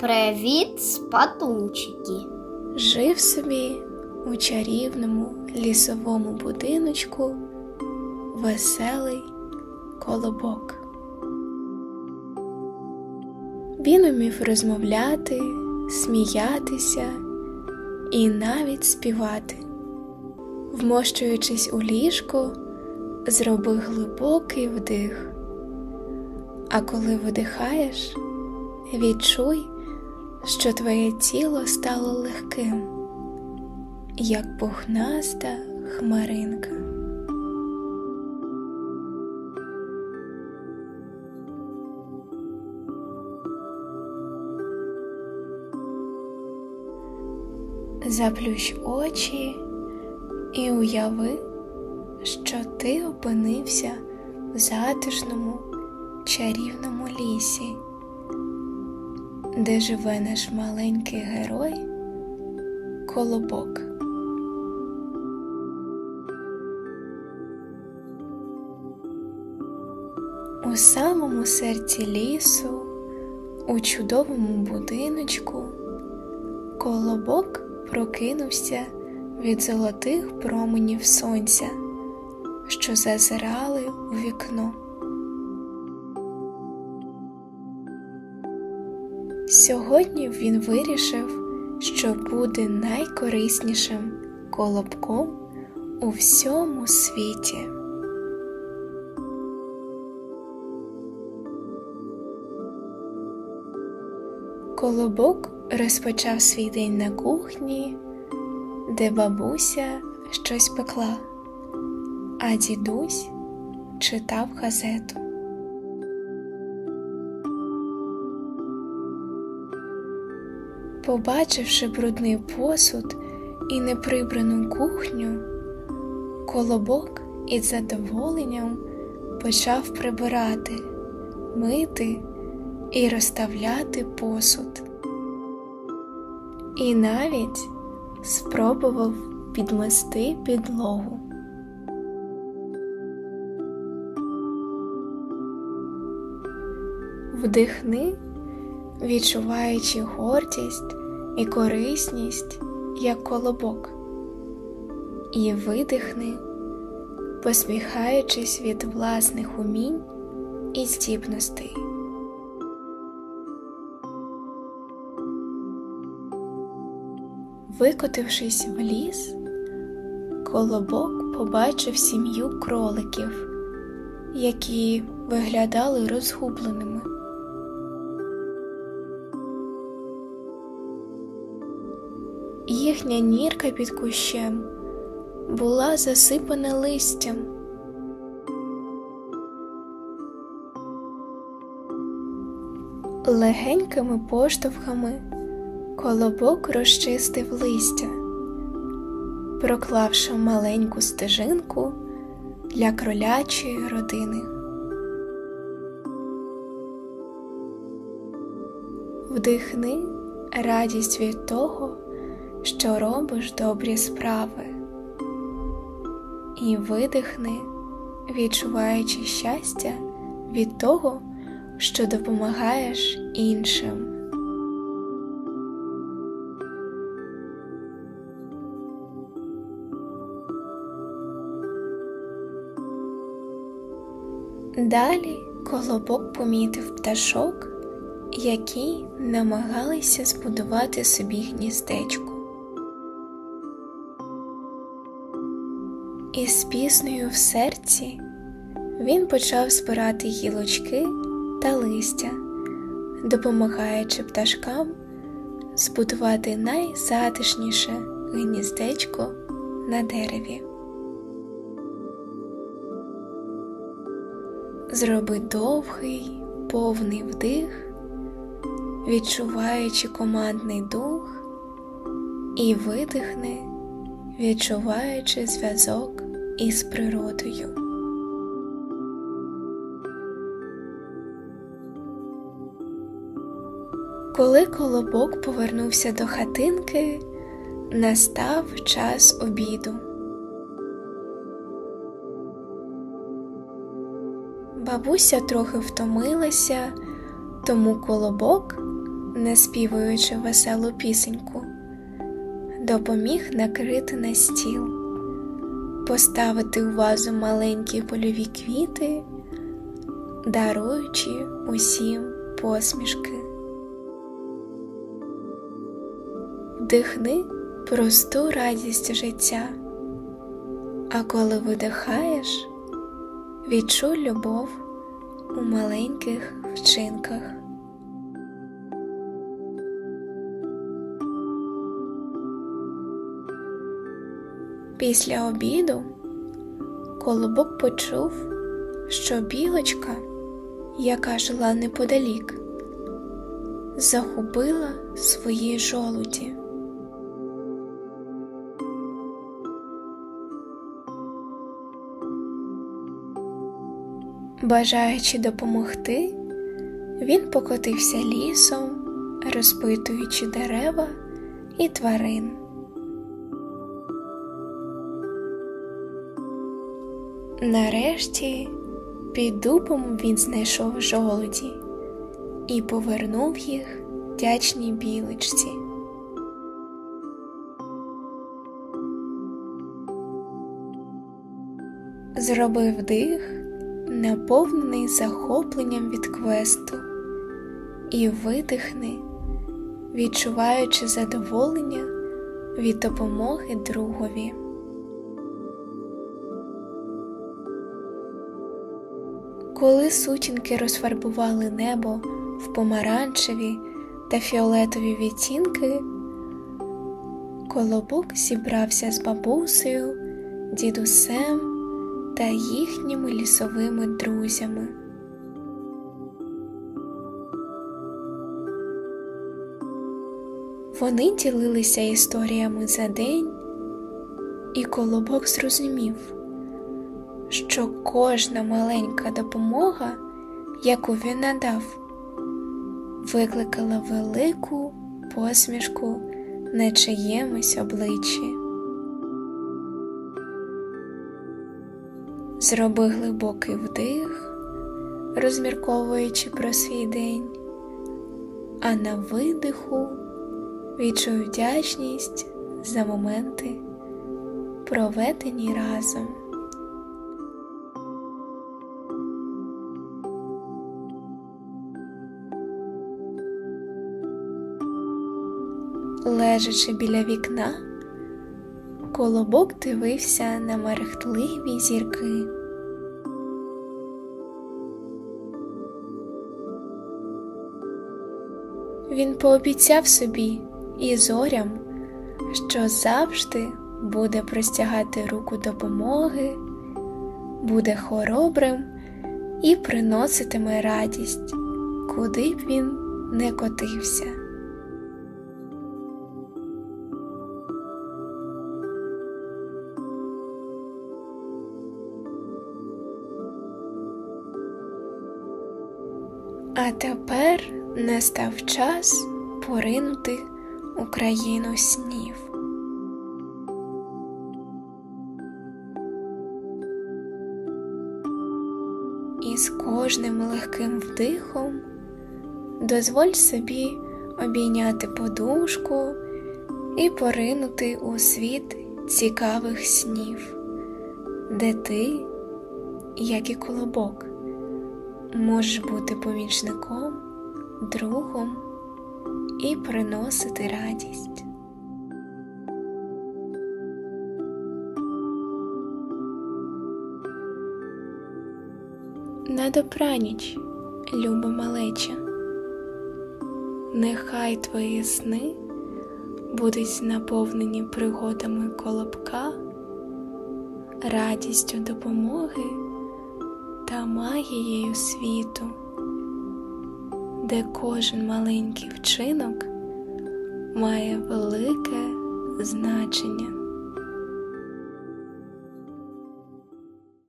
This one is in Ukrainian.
Привіт, спатунчики. Жив собі у чарівному лісовому будиночку веселий колобок. Він умів розмовляти, сміятися і навіть співати. Вмощуючись у ліжко, зроби глибокий вдих. А коли видихаєш, відчуй, що твоє тіло стало легким, як пухнаста хмаринка. Заплющ очі і уяви, що ти опинився в затишному чарівному лісі, де живе наш маленький герой Колобок. У самому серці лісу, у чудовому будиночку, Колобок прокинувся від золотих променів сонця, що зазирали у вікно. Сьогодні він вирішив, що буде найкориснішим колобком у всьому світі. Колобок розпочав свій день на кухні, де бабуся щось пекла, а дідусь читав газету. Побачивши брудний посуд і неприбрану кухню, колобок із задоволенням почав прибирати, мити і розставляти посуд. І навіть спробував підмести підлогу. Вдихни, відчуваючи гордість і корисність, як колобок, і видихни, посміхаючись від власних умінь і здібностей. Викотившись в ліс, колобок побачив сім'ю кроликів, які виглядали розгубленими. Їхня нірка під кущем була засипана листям. Легенькими поштовхами колобок розчистив листя, проклавши маленьку стежинку для кролячої родини. Вдихни радість від того, що робиш добрі справи, і видихни, відчуваючи щастя від того, що допомагаєш іншим. Далі колобок помітив пташок, які намагалися збудувати собі гніздечко. Із піснею в серці він почав збирати гілочки та листя, допомагаючи пташкам збудувати найзатишніше гніздечко на дереві. Зроби довгий, повний вдих, відчуваючи командний дух, і видихни, відчуваючи зв'язок із природою. Коли колобок повернувся до хатинки, настав час обіду. Бабуся трохи втомилася, тому колобок не співаючи веселу пісеньку, допоміг накрити на стіл, поставити у вазу маленькі польові квіти, даруючи усім посмішки. Вдихни просту радість життя, а коли видихаєш, відчуй любов у маленьких вчинках. Після обіду колобок почув, що білочка, яка жила неподалік, загубила свої жолуді. Бажаючи допомогти, він покотився лісом, розпитуючи дерева і тварин. Нарешті під дубом він знайшов жолуді і повернув їх вдячній білочці. Зробив дих, наповнений захопленням від квесту, і видихни, відчуваючи задоволення від допомоги другові. Коли сутінки розфарбували небо в помаранчеві та фіолетові відтінки, колобок зібрався з бабусею, дідусем та їхніми лісовими друзями. Вони ділилися історіями за день, і колобок зрозумів що кожна маленька допомога, яку він надав, викликала велику посмішку на чиємусь обличчі. Зроби глибокий вдих, розмірковуючи про свій день, а на видиху відчуй вдячність за моменти, проведені разом. Лежачи біля вікна, колобок дивився на мерехтливі зірки. Він пообіцяв собі і зорям, що завжди буде простягати руку допомоги, буде хоробрим і приноситиме радість, куди б він не котився. А тепер настав час поринути у країну снів. І з кожним легким вдихом дозволь собі обійняти подушку і поринути у світ цікавих снів, де ти, як і колобок, можеш бути помічником, другом і приносити радість. На добраніч, люба малеча, нехай твої сни будуть наповнені пригодами колобка, радістю допомоги та магією світу, де кожен маленький вчинок має велике значення.